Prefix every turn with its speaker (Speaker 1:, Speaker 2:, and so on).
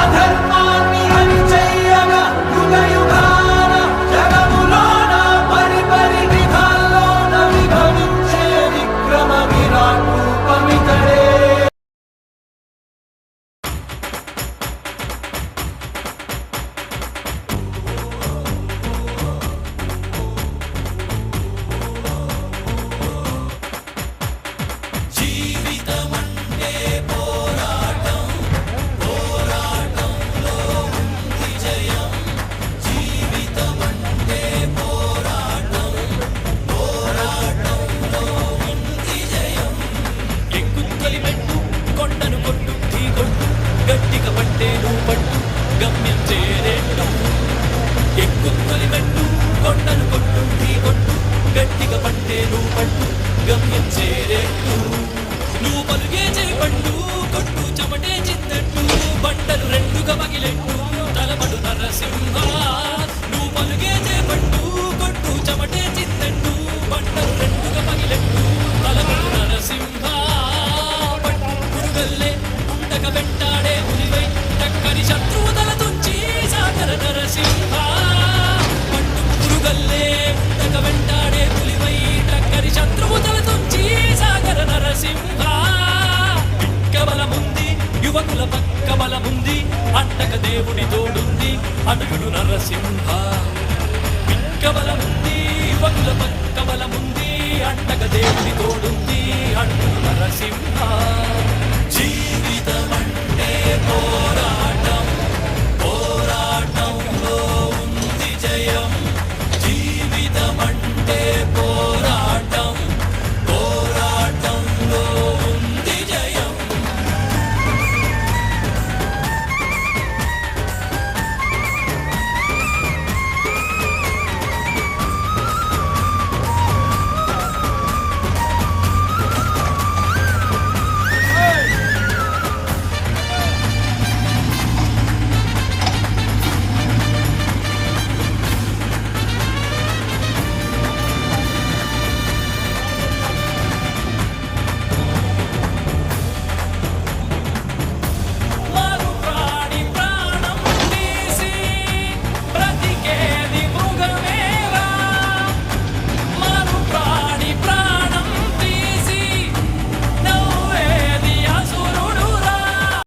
Speaker 1: अधर्मा గట్టిగా పట్టేను పట్టు గమ్యం చేరేట్టు. ఎక్కుని మెట్టు కొండను కొట్టు కొట్టు. గట్టిగా పట్టేను పట్టు గమ్యం చేరేట్టు. దేవుడి తోడుంది అడుగుడు నరసింహ. పిక్కబలముంది యువకుల పక్కబలముంది అండగ దేవుడి తోడుంది అడుగుడు నరసింహ.